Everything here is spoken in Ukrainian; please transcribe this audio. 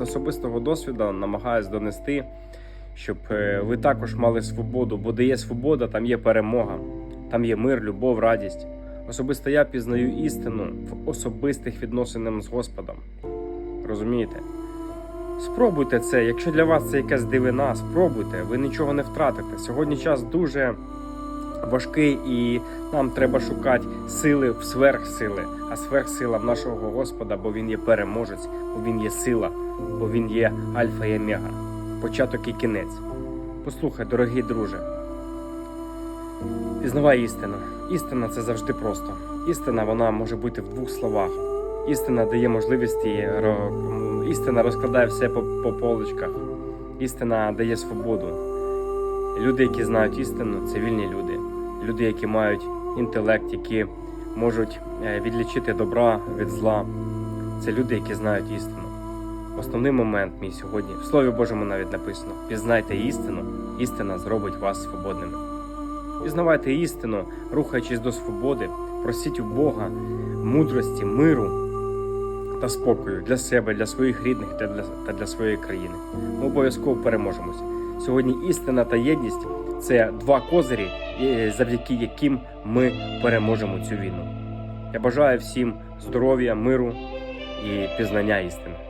особистого досвіду намагаюсь донести, щоб е, ви також мали свободу, бо де є свобода, там є перемога, там є мир, любов, радість. Особисто я пізнаю істину в особистих відносинах з Господом. Розумієте? Спробуйте це, якщо для вас це якась дивина, спробуйте, ви нічого не втратите. Сьогодні час дуже важкий і нам треба шукати сили в сверхсили, а сверхсила в нашого Господа, бо Він є переможець, бо Він є сила, бо Він є альфа і омега, початок і кінець. Послухай, дорогий друже, пізнавай істину. Істина це завжди просто. Істина вона може бути в двох словах. Істина дає можливості, ро- істина розкладає все по, по полочках. Істина дає свободу. Люди, які знають істину, це вільні люди. Люди, які мають інтелект, які можуть е, відлічити добра від зла. Це люди, які знають істину. Основний момент мій сьогодні в Слові Божому навіть написано: пізнайте істину, істина зробить вас свободними. Пізнавайте істину, рухаючись до свободи, просіть у Бога мудрості, миру та спокою для себе, для своїх рідних та для, та для своєї країни. Ми обов'язково переможемося. Сьогодні істина та єдність це два козирі, е, завдяки яким ми переможемо цю війну. Я бажаю всім здоров'я, миру і пізнання істини.